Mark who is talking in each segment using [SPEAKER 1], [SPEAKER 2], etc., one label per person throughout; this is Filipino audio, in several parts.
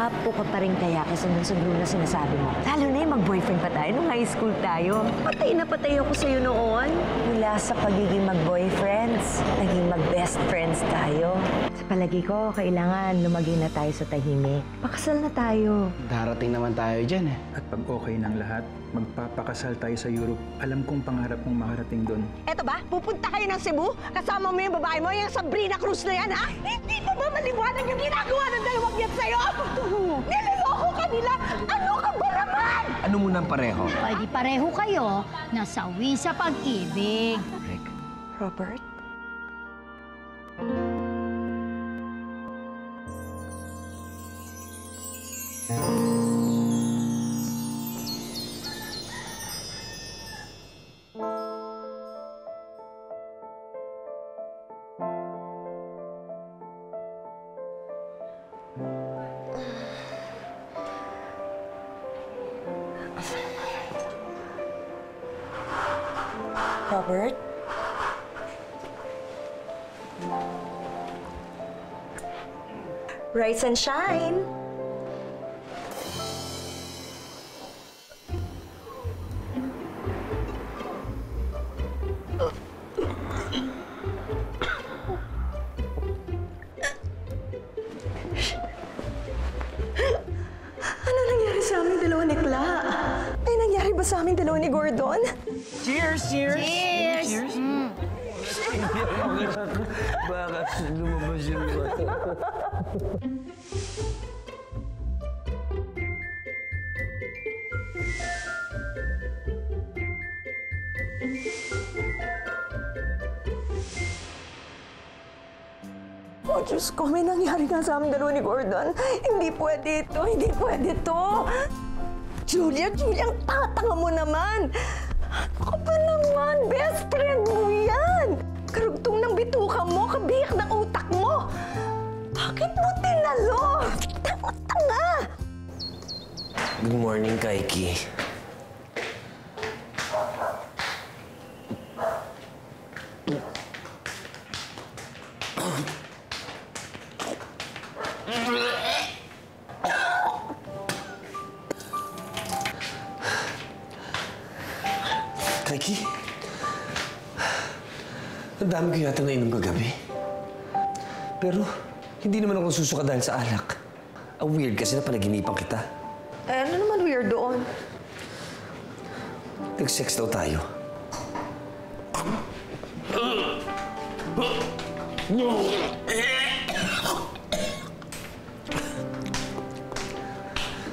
[SPEAKER 1] gwapo ka pa rin kaya kaysa dun sa na sinasabi mo. Lalo na yung mag-boyfriend pa tayo nung high school tayo. Patay na patay ako sa'yo noon. Mula sa pagiging mag-boyfriends, naging mag-best friends tayo. Palagi ko, kailangan lumagay na tayo sa tahimik. Pakasal na tayo.
[SPEAKER 2] Darating naman tayo dyan eh.
[SPEAKER 3] At pag okay ng lahat, magpapakasal tayo sa Europe. Alam kong pangarap mong makarating doon.
[SPEAKER 4] Eto ba? Pupunta kayo ng Cebu? Kasama mo yung babae mo, yung Sabrina Cruz na yan, ha? Hindi mo ba maliwanag yung ginagawa ng dalawang yan sa'yo? Niloloko ka nila! Ano ka ba naman?
[SPEAKER 2] Ano munang pareho?
[SPEAKER 5] Pwede pareho kayo na sawi sa pag-ibig.
[SPEAKER 1] Robert? Robert? Rise and shine. Ano nangyari sa aming dalawa ni Kla? Ay, nangyari ba sa aming dalawa ni Gordon?
[SPEAKER 2] Cheers! Cheers!
[SPEAKER 5] Cheers! Mm.
[SPEAKER 2] Bakit lumabas yung mata?
[SPEAKER 1] Oh, Diyos ko, may nangyari nga sa aming dalawa ni Gordon. Hindi pwede ito, hindi pwede ito. Julia, Julia, ang tatanga mo naman. Ka ba naman? Best friend mo Bakit mo tinalo? Tanga-tanga.
[SPEAKER 6] Good morning, Kaiki. Kaiki? Ang dami ko yata nainom kagabi. Pero, hindi naman ako susuka dahil sa alak. Ang weird kasi na panaginipan kita.
[SPEAKER 1] Eh, ano naman weird doon?
[SPEAKER 6] Nag-sex daw tayo.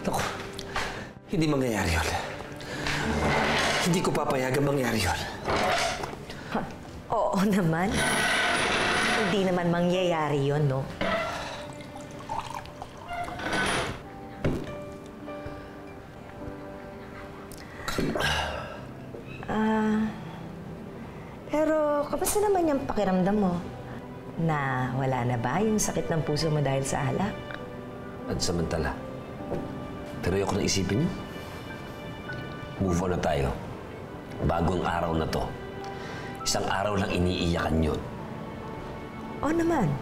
[SPEAKER 6] Naku, hindi mangyayari yun. Hindi ko papayagan mangyari yun.
[SPEAKER 1] Oo naman. Hindi naman mangyayari yon, no? Pakiramdam mo? Na wala na ba yung sakit ng puso mo dahil sa alak?
[SPEAKER 6] At samantala. Pero ayoko na isipin yun. Move on na tayo. Bagong araw na to. Isang araw lang iniiyakan yun.
[SPEAKER 1] Oo naman.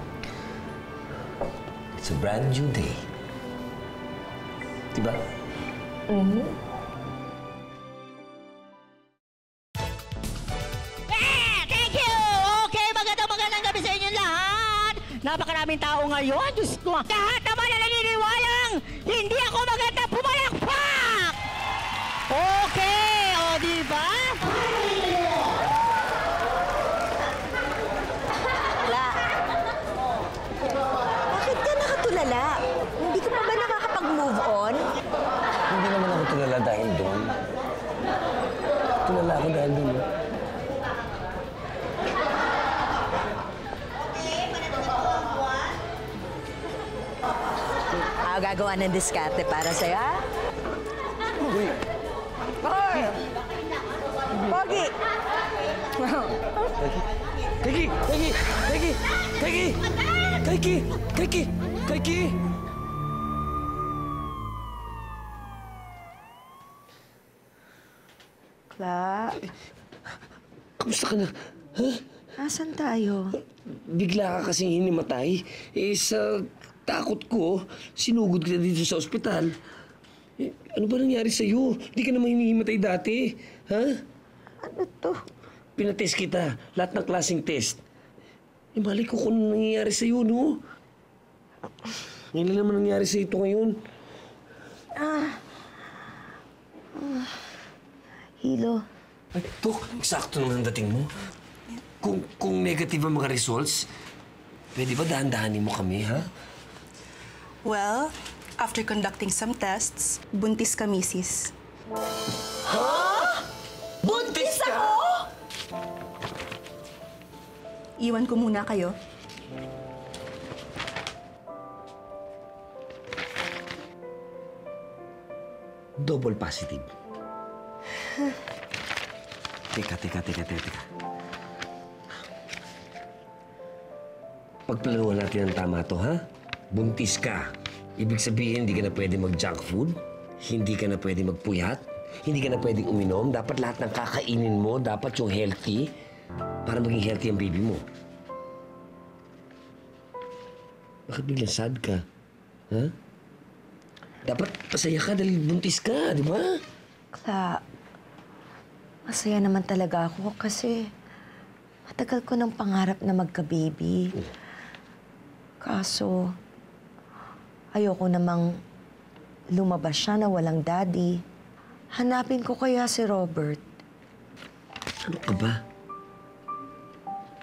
[SPEAKER 6] It's a brand new day. Diba?
[SPEAKER 4] Eh, Napakaraming tao ngayon, Diyos ko! Lahat naman na naniniwalang hindi ako maganda pumalakpak! Okay, o di ba?
[SPEAKER 1] Gagawa ng diskarte para sa'yo, ha? Hoy! Pogi!
[SPEAKER 6] Kaiki! Kaiki! Kaiki! Kaiki! Kaiki! Kaiki! Kaiki!
[SPEAKER 1] Kla,
[SPEAKER 6] Kamusta ka na? Ha?
[SPEAKER 1] asan tayo?
[SPEAKER 6] Bigla ka kasing hinimatay. Eh, sa takot ko, sinugod kita dito sa ospital. Eh, ano ba nangyari sa'yo? Hindi ka naman hinihimatay dati. Ha?
[SPEAKER 1] Ano to?
[SPEAKER 6] Pinatest kita. Lahat ng klaseng test. Eh, mali ko kung ano nangyayari sa'yo, no? Ngayon lang naman nangyari sa'yo ito ngayon.
[SPEAKER 1] Hilo.
[SPEAKER 6] Ay, Tok, eksakto naman ang dating mo. Kung, kung negative ang mga results, pwede ba dahan-dahanin mo kami, ha?
[SPEAKER 7] Well, after conducting some tests, buntis ka, misis.
[SPEAKER 1] Buntis ako!
[SPEAKER 7] Iwan ko muna kayo.
[SPEAKER 6] Double positive. teka, teka, teka, teka, teka. Pagplanuhan natin ang tama to, ha? Buntis ka. Ibig sabihin, hindi ka na pwede mag-junk food, hindi ka na pwede magpuyat, hindi ka na pwedeng uminom. Dapat lahat ng kakainin mo, dapat yung healthy para maging healthy ang baby mo. Bakit biglang sad ka? Ha? Dapat pasaya ka dahil buntis ka, di ba?
[SPEAKER 1] Kla, masaya naman talaga ako kasi matagal ko ng pangarap na magka-baby. Kaso, ayoko namang lumabas siya na walang daddy. Hanapin ko kaya si Robert.
[SPEAKER 6] Ano ka ba?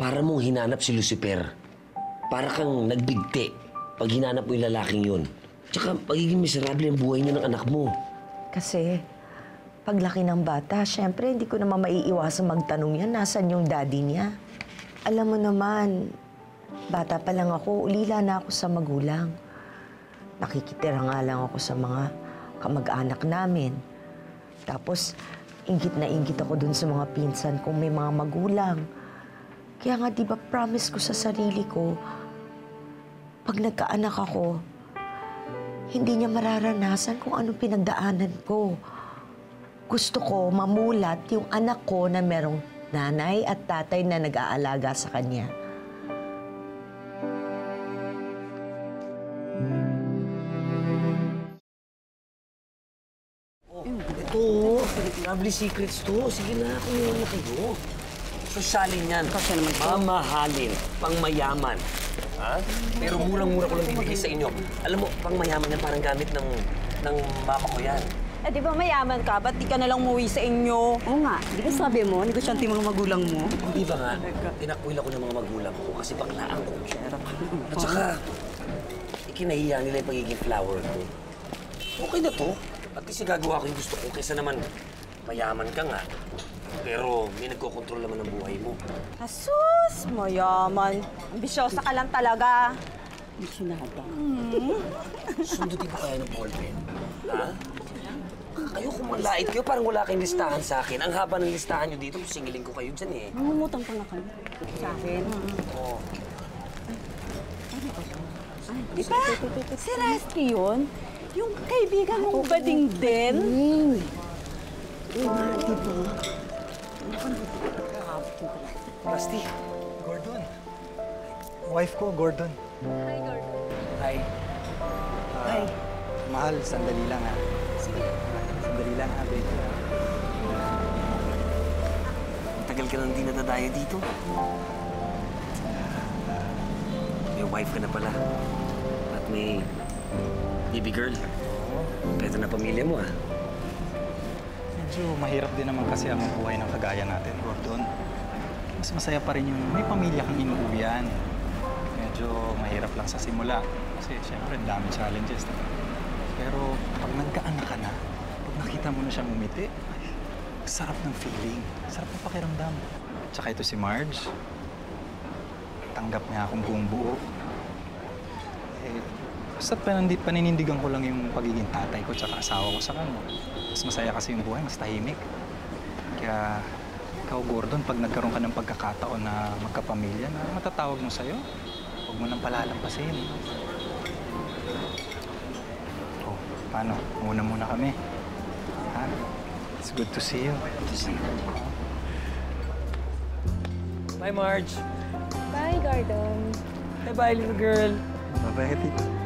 [SPEAKER 6] Para mong hinanap si Lucifer. Para kang nagbigti pag hinanap mo yung lalaking yun. Tsaka pagiging miserable ang buhay niyo ng anak mo.
[SPEAKER 1] Kasi, paglaki ng bata, syempre hindi ko naman maiiwasan magtanong yan, nasan yung daddy niya? Alam mo naman, bata pa lang ako, ulila na ako sa magulang. Nakikitira nga lang ako sa mga kamag-anak namin. Tapos, inggit na inggit ako dun sa mga pinsan kong may mga magulang. Kaya nga, di ba, promise ko sa sarili ko, pag nagkaanak ako, hindi niya mararanasan kung anong pinagdaanan ko. Gusto ko mamulat yung anak ko na merong nanay at tatay na nag-aalaga sa kanya.
[SPEAKER 6] Lovely secrets to. Sige na, kumuha na kayo. Sosyalin yan. Kasi naman Mamahalin, pangmayaman. Ha? Pero murang-mura ko lang bibigay sa inyo. Alam mo, pangmayaman yan parang gamit ng, ng mama ko yan.
[SPEAKER 8] Eh, di ba mayaman ka? Ba't di ka nalang umuwi sa inyo?
[SPEAKER 7] Oo nga, di ba sabi mo, negosyante mga magulang mo?
[SPEAKER 6] Di ba nga, tinakwil ako ng mga magulang ko kasi baklaan ko. At saka, ikinahiya nila yung pagiging flower ko. Okay na to. At kasi gagawa ko yung gusto ko kaysa naman mayaman ka nga. Pero may nagkokontrol naman ng buhay mo.
[SPEAKER 8] Asus, mayaman. Ambisyosa ka lang talaga.
[SPEAKER 6] Sundutin ko kaya ng ballpen. Ha? Kayo kung malait kayo, parang wala kayong listahan sa akin. Ang haba ng listahan nyo dito, singiling ko kayo dyan eh.
[SPEAKER 7] Mangungutang pa na kayo.
[SPEAKER 8] Sa akin.
[SPEAKER 6] Oo.
[SPEAKER 8] Di ba? Si Rusty yun? Yung kaibigan mong bading din?
[SPEAKER 3] Rusty, Gordon. Wife ko, Gordon.
[SPEAKER 6] Hi.
[SPEAKER 3] Hi. Mahal, sandali lang ha. Sige. Sandali lang ha, baby.
[SPEAKER 6] Tagal ka nang di nadadaya dito. May wife ka na pala. At may baby girl. Kompleto na pamilya mo ah.
[SPEAKER 3] Medyo mahirap din naman kasi ang buhay ng kagaya natin, Gordon. Mas masaya pa rin yung may pamilya kang inuuwian. Medyo mahirap lang sa simula. Kasi syempre, dami challenges. diba? Pero pag nagkaanak ka na, pag nakita mo na siyang umiti, ay, sarap ng feeling. Sarap ng pakiramdam. Tsaka ito si Marge. Tanggap niya akong buong buo. Eh, basta panandi, paninindigan ko lang yung pagiging tatay ko tsaka asawa ko sa kanya. Mas masaya kasi yung buhay, mas tahimik. Kaya ikaw, Gordon, pag nagkaroon ka ng pagkakataon na magkapamilya na matatawag mo sa'yo, huwag mo nang palalampasin. Oh, paano? Muna muna kami. Ha? It's good to see you. Good to see you.
[SPEAKER 2] Bye, Marge.
[SPEAKER 8] Bye, Gordon.
[SPEAKER 2] Bye-bye, little girl.
[SPEAKER 3] Bye-bye,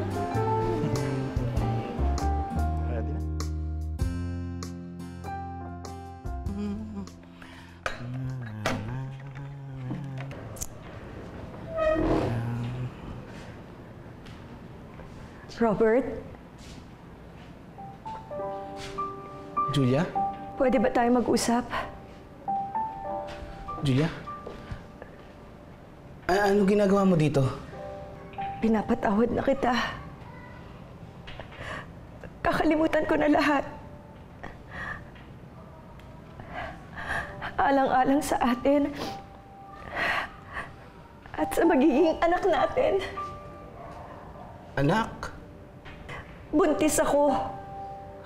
[SPEAKER 1] Robert,
[SPEAKER 2] Julia?
[SPEAKER 1] pwede ba tayo mag-usap?
[SPEAKER 2] Julia? A- ano ginagawa mo dito?
[SPEAKER 1] Pinapatawad na kita. Kakalimutan ko na lahat. Alang-alang sa atin at sa magiging anak natin.
[SPEAKER 2] Anak?
[SPEAKER 1] Buntis ako.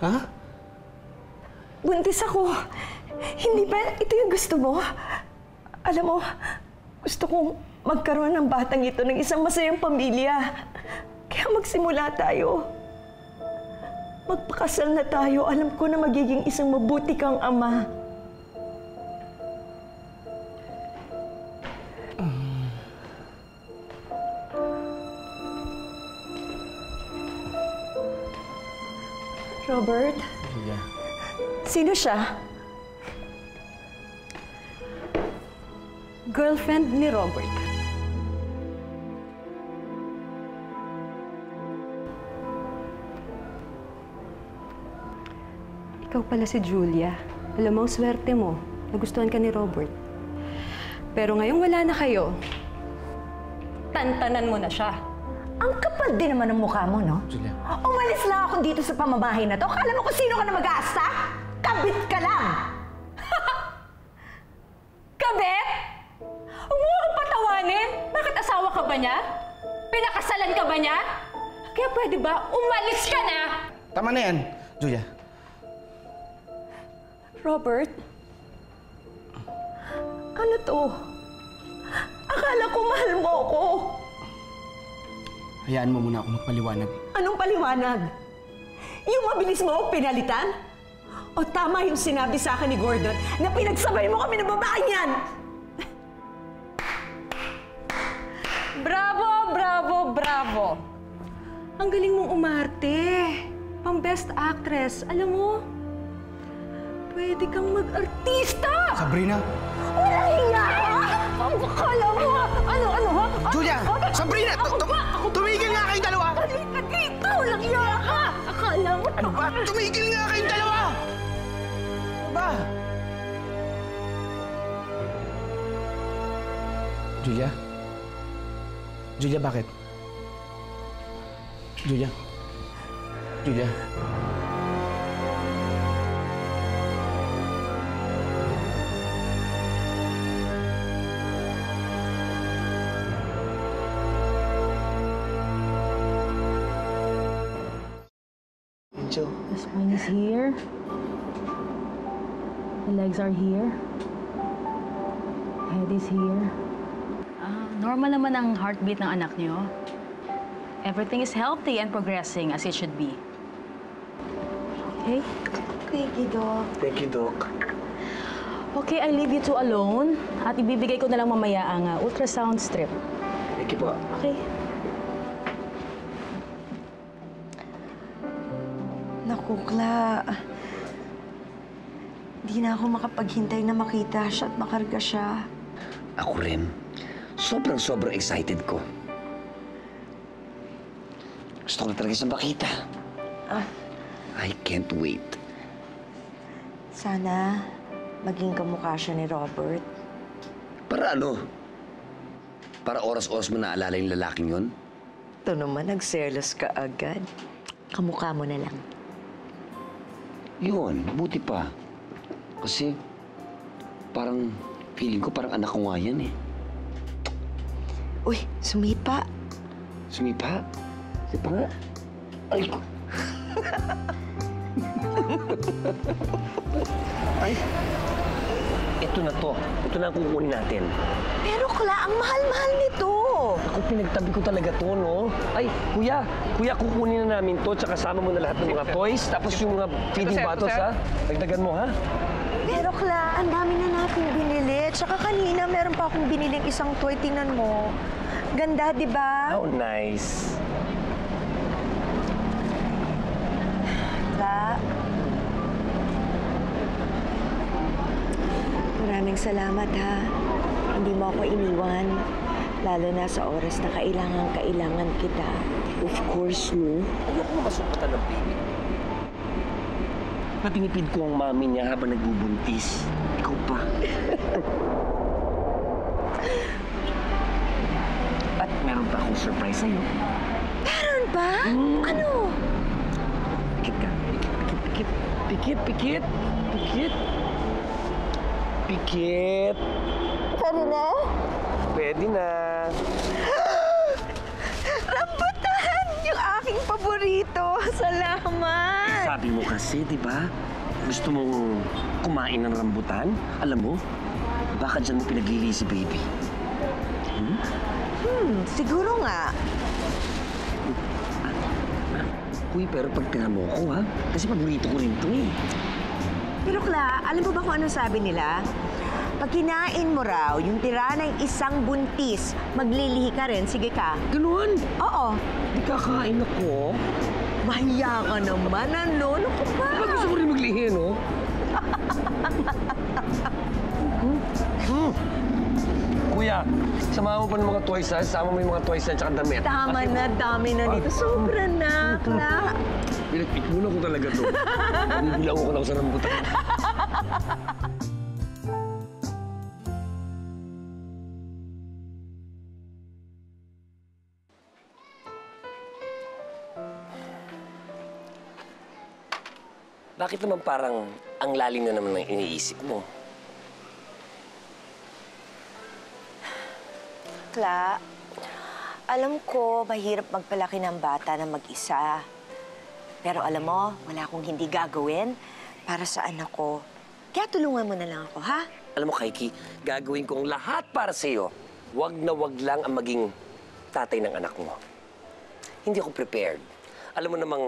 [SPEAKER 2] Ha?
[SPEAKER 1] Buntis ako. Hindi ba ito yung gusto mo? Alam mo, gusto kong magkaroon ng batang ito ng isang masayang pamilya. Kaya magsimula tayo. Magpakasal na tayo. Alam ko na magiging isang mabuti kang ama. Robert?
[SPEAKER 2] Julia.
[SPEAKER 1] Sino siya? Girlfriend ni Robert.
[SPEAKER 9] Ikaw pala si Julia. Alam mo, ang swerte mo. Nagustuhan ka ni Robert. Pero ngayong wala na kayo, tantanan mo na siya.
[SPEAKER 1] Ang kapal din naman ng mukha mo, no?
[SPEAKER 2] Julia.
[SPEAKER 1] Umalis lang ako dito sa pamamahay na to. Kala mo kung sino ka na mag-aasta? Kabit ka lang!
[SPEAKER 9] Kabit? Huwag mo akong patawanin! Bakit asawa ka ba niya? Pinakasalan ka ba niya? Kaya pwede ba umalis ka na?
[SPEAKER 2] Tama na yan, Julia.
[SPEAKER 1] Robert? Ano to? Akala ko mahal mo ako.
[SPEAKER 2] Hayaan mo muna ako magpaliwanag.
[SPEAKER 1] Anong paliwanag? Yung mabilis mo ako pinalitan? O tama yung sinabi sa akin ni Gordon na pinagsabay mo kami ng babae niyan?
[SPEAKER 9] Bravo, bravo, bravo! Ang galing mong umarte. Pang best actress. Alam mo, pwede kang mag-artista!
[SPEAKER 2] Sabrina!
[SPEAKER 1] Walang hiya! Ang bakala mo! Ano, ano ha?
[SPEAKER 2] Julia! Sabrina!
[SPEAKER 1] ako ba?
[SPEAKER 2] Ano ba? Tumigil nga kayong dalawa! Ano ba? Julia? Julia, bakit? Julia? Julia?
[SPEAKER 8] Are here. Head is here.
[SPEAKER 10] Ah, normal naman ang heartbeat ng anak niyo. Everything is healthy and progressing as it should be.
[SPEAKER 8] Okay?
[SPEAKER 1] Thank you, Doc.
[SPEAKER 6] Thank you, Doc.
[SPEAKER 10] Okay, I leave you two alone at ibibigay ko na lang mamaya ang ah, ultrasound strip.
[SPEAKER 6] Thank you po.
[SPEAKER 10] Okay?
[SPEAKER 1] Naku, Kla. Di na ako makapaghintay na makita siya at makarga siya.
[SPEAKER 6] Ako rin. Sobrang-sobrang excited ko. Gusto ko na talaga siyang makita. I can't wait.
[SPEAKER 1] Sana maging kamukha siya ni Robert.
[SPEAKER 6] Para ano? Para oras-oras mo naalala yung lalaking yon?
[SPEAKER 1] Ito naman, nagselos ka agad. Kamukha mo na lang.
[SPEAKER 6] Yun, buti pa. Kasi parang feeling ko parang anak ko nga yan eh.
[SPEAKER 1] Uy, sumipa.
[SPEAKER 6] Sumipa? Sipa nga. Ay. Ay. Ito na to. Ito na ang kukunin natin.
[SPEAKER 1] Pero Kla, ang mahal-mahal nito.
[SPEAKER 6] Ako, pinagtabi ko talaga to, no? Ay, kuya, kuya, kukunin na namin to, tsaka sama mo na lahat ng mga toys, tapos yung mga feeding bottles, ha? Dagdagan mo, ha?
[SPEAKER 1] Pero Kla, ang dami na natin binili. Tsaka kanina meron pa akong biniling isang toy. Tingnan mo. Ganda, di ba?
[SPEAKER 6] How nice.
[SPEAKER 1] Kla. Maraming salamat ha. Hindi mo ako iniwan. Lalo na sa oras na kailangan-kailangan kita.
[SPEAKER 6] Of course, no. Ayoko masupatan ng baby. Napinipid ko ang mami niya habang nagbubuntis. Ikaw pa. At meron pa akong surprise sa'yo.
[SPEAKER 1] Meron ba? Ano?
[SPEAKER 6] Pikit ka. Pikit, pikit, pikit, pikit, pikit. Pikit.
[SPEAKER 1] Pwede na?
[SPEAKER 6] Pwede na.
[SPEAKER 1] Rambutan! Yung aking paborito. Salamat!
[SPEAKER 6] Sabi mo kasi, di ba? Gusto mong kumain ng rambutan? Alam mo, baka dyan mo pinaglili si baby.
[SPEAKER 1] Hmm, siguro nga.
[SPEAKER 6] Uy, pero pagtingan mo ko, ha? Kasi paborito ko rin to, eh.
[SPEAKER 1] Pero Kla, alam mo ba kung ano sabi nila? Pag kinain mo raw yung tira ng isang buntis, maglilihi ka rin. Sige ka.
[SPEAKER 6] Ganun?
[SPEAKER 1] Oo.
[SPEAKER 6] Di kakain ako.
[SPEAKER 1] Mahiya ka naman, ano? Ano ka ba?
[SPEAKER 6] Diba gusto ko rin maglihi, no? Hmm. Kuya, samahan mo pa ng mga toys, ha? Sama mo yung mga toys na tsaka damit.
[SPEAKER 1] Tama na, dami na dito. Sobra na, Kla.
[SPEAKER 6] Pinagpikulo ko talaga to. Bibilang ko na ako sa rambutan. Bakit naman parang ang lalim na naman ng iniisip mo?
[SPEAKER 1] Kla, alam ko mahirap magpalaki ng bata na mag-isa. Pero alam mo, wala akong hindi gagawin para sa anak ko. Kaya tulungan mo na lang ako, ha?
[SPEAKER 6] Alam mo, Kaiki, gagawin ko ang lahat para sa iyo. Huwag na wag lang ang maging tatay ng anak mo. Hindi ako prepared. Alam mo namang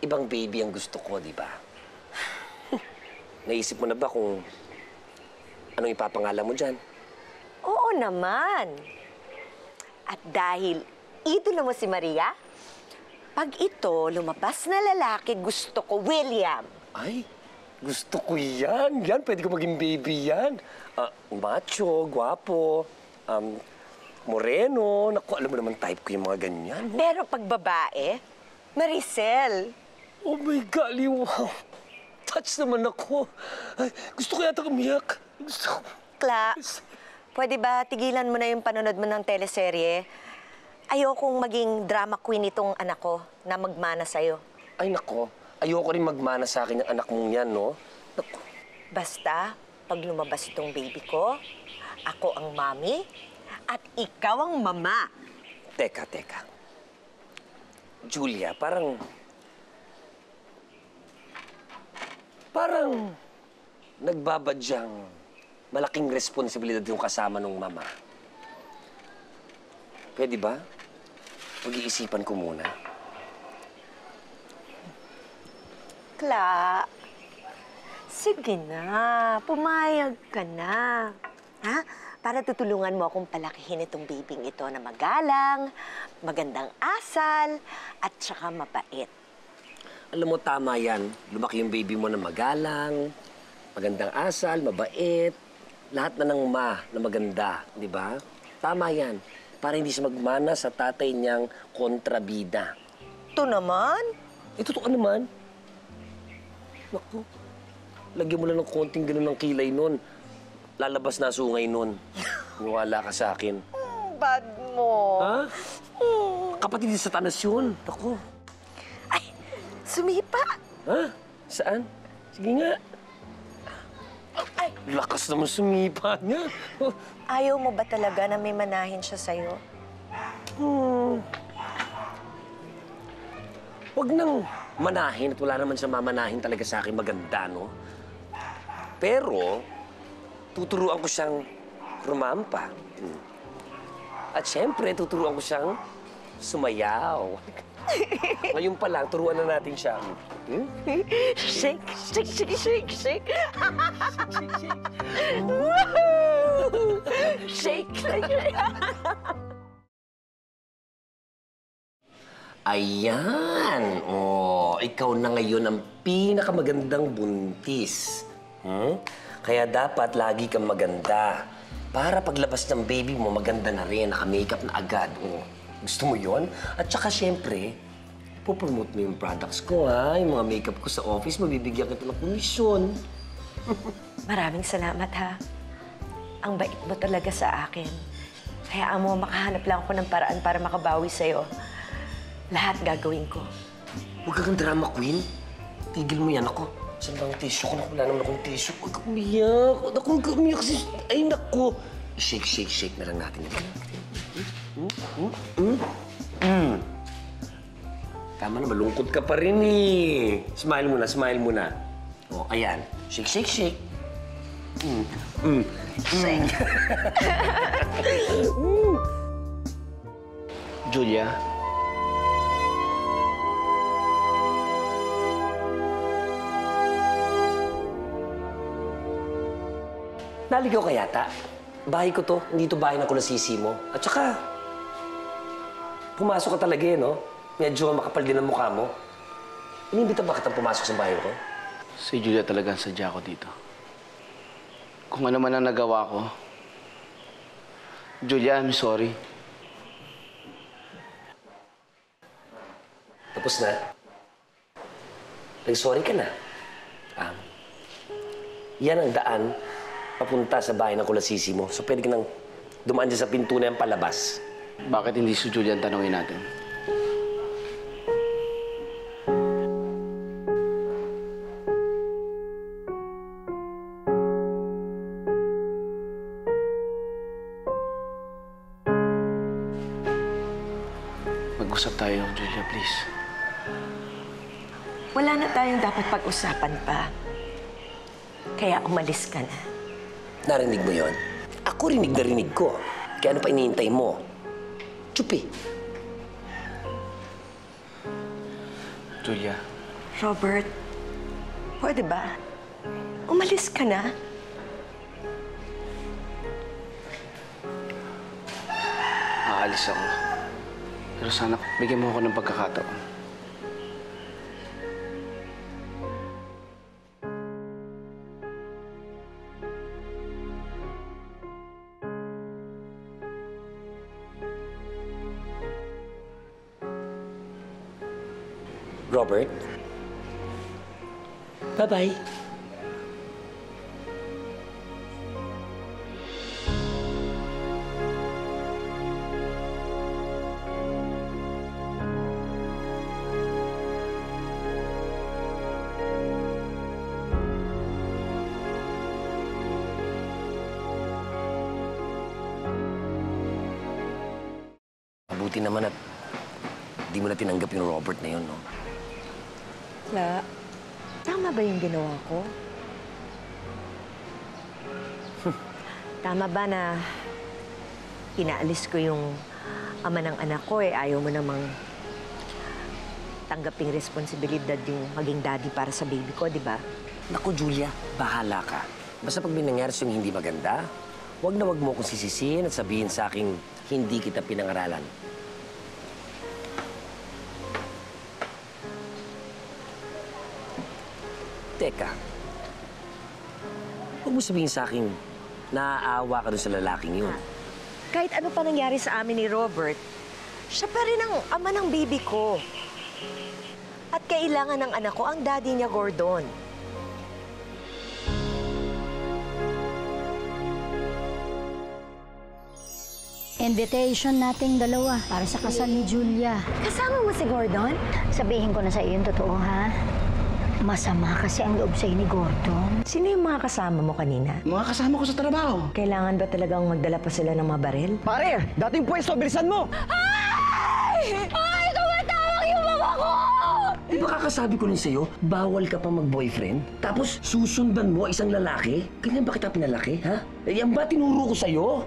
[SPEAKER 6] ibang baby ang gusto ko, di ba? Naisip mo na ba kung anong ipapangalan mo dyan?
[SPEAKER 1] Oo naman. At dahil idolo mo si Maria, pag ito lumabas na lalaki, gusto ko William.
[SPEAKER 6] Ay, gusto ko yan. Yan, pwede ko maging baby yan. Ah, macho, guwapo, um, moreno. Naku, alam mo naman type ko yung mga ganyan.
[SPEAKER 1] Pero pag babae, Maricel.
[SPEAKER 6] Oh my golly, wow. Touch naman ako. Ay, gusto ko yata umiyak. Gusto ko.
[SPEAKER 1] Kla, pwede ba tigilan mo na yung panonood mo ng teleserye? Ayokong maging drama queen itong anak ko na magmana sa'yo.
[SPEAKER 6] Ay, nako. Ayoko rin magmana sa akin yung anak mong yan, no? Naku.
[SPEAKER 1] Basta, pag lumabas itong baby ko, ako ang mami at ikaw ang mama.
[SPEAKER 6] Teka, teka. Julia, parang... Parang nagbabadyang malaking responsibilidad yung kasama ng mama. Pwede ba? Pag-iisipan ko muna.
[SPEAKER 1] Kla, sige na, pumayag ka na. Ha? Para tutulungan mo akong palakihin itong bibing ito na magalang, magandang asal, at saka mabait.
[SPEAKER 6] Alam mo, tama yan. Lumaki yung baby mo na magalang, magandang asal, mabait, lahat na ng ma na maganda, di ba? Tama yan. Para hindi siya magmana sa tatay niyang kontrabida.
[SPEAKER 1] Ito naman?
[SPEAKER 6] Eh, totoo naman. Naku, lagyan mo lang ng konting ganun ng kilay nun. Lalabas na sungay nun. Wala ka sa akin.
[SPEAKER 1] Hmm, Bad mo.
[SPEAKER 6] Ha? Kapatid ni Satanas yun. Naku.
[SPEAKER 1] Sumipa.
[SPEAKER 6] Ha? Saan? Sige nga.
[SPEAKER 1] Ay,
[SPEAKER 6] Lakas naman sumipa niya.
[SPEAKER 1] Ayaw mo ba talaga na may manahin siya sa'yo?
[SPEAKER 6] Hmm. Huwag nang manahin at wala naman siya mamanahin talaga sa akin maganda, no? Pero, tuturuan ko siyang rumampa. Hmm. At syempre, tuturuan ko siyang sumayaw. Ngayon pa lang, turuan na natin siya. Hmm?
[SPEAKER 1] Shake, shake, shake, shake, shake. shake, shake, shake.
[SPEAKER 6] Ayan! Oh, ikaw na ngayon ang pinakamagandang buntis. Hmm? Kaya dapat lagi kang maganda. Para paglabas ng baby mo, maganda na rin. Naka-makeup na agad. Oh. Gusto mo yon? At saka siyempre, popromote mo yung products ko, ha? Yung mga makeup ko sa office, mabibigyan kita ng komisyon.
[SPEAKER 1] Maraming salamat, ha. Ang bait mo talaga sa akin. Hayaan mo, makahanap lang ako ng paraan para makabawi sa'yo. Lahat gagawin ko.
[SPEAKER 6] Huwag kang drama queen. Tigil mo yan ako. Saan ba ang tissue ko? Naku, wala naman akong tissue. Huwag kang umiyak. Huwag kang umiyak. Ay, naku. Shake, shake, shake na lang natin yan. Mm, mm. Tama na, malungkot ka pa rin eh. Smile muna, smile muna. O, ayan. Shake, shake, shake. Mm, mm, mm.
[SPEAKER 2] Julia,
[SPEAKER 6] Naligaw ka yata. Bahay ko to. Hindi to bahay ng kulasisi mo. At saka, pumasok ka talaga eh, no? Medyo makapal din ang mukha mo. Inimbita ba kitang pumasok sa bahay ko?
[SPEAKER 2] si Julia talaga ang sadya ko dito. Kung ano man ang nagawa ko, Julia, I'm sorry.
[SPEAKER 6] Tapos na. Nag-sorry ka na. Um, yan ang daan papunta sa bahay ng kulasisi mo. So pwede ka nang dumaan dyan sa pinto na yan palabas.
[SPEAKER 2] Bakit hindi si Julia ang tanongin natin? Mag-usap tayo, Julia, please.
[SPEAKER 1] Wala na tayong dapat pag-usapan pa. Kaya umalis ka na.
[SPEAKER 6] Narinig mo yon? Ako rinig na rinig ko. Kaya ano pa iniintay mo? Chupi.
[SPEAKER 2] Julia,
[SPEAKER 1] Robert, pwede ba? Umalis ka na.
[SPEAKER 2] aalis ako. Pero sana bigyan mo ako ng pagkakataon.
[SPEAKER 6] Bye-bye. Mabuti naman at di mo na tinanggap yung Robert na yun, no?
[SPEAKER 1] La, tama ba yung ginawa ko? tama ba na inaalis ko yung ama ng anak ko eh ayaw mo namang tanggaping responsibilidad yung maging daddy para sa baby ko, di ba?
[SPEAKER 6] Naku, Julia, bahala ka. Basta pag may sa'yo hindi maganda, wag na wag mo akong sisisihin at sabihin sa aking hindi kita pinangaralan. Teka, huwag mo sabihin sa akin naaawa ka dun sa lalaking yun.
[SPEAKER 1] Kahit ano pa nangyari sa amin ni Robert, siya pa rin ang ama ng baby ko. At kailangan ng anak ko ang daddy niya, Gordon.
[SPEAKER 5] Invitation nating dalawa para sa kasal ni Julia.
[SPEAKER 1] Kasama mo si Gordon?
[SPEAKER 5] Sabihin ko na sa iyo yung totoo, ha? Masama kasi ang loob sa'yo ni Gordon.
[SPEAKER 1] Sino yung mga kasama mo kanina?
[SPEAKER 2] Mga kasama ko sa trabaho.
[SPEAKER 1] Kailangan ba talagang magdala pa sila ng mga baril?
[SPEAKER 11] Pare, dating pwesto, bilisan mo!
[SPEAKER 6] Di ba kakasabi ko rin sa'yo, bawal ka pa mag-boyfriend? Tapos susundan mo isang lalaki? Ganyan ba kita pinalaki, ha? Eh, yan ba tinuro ko sa'yo?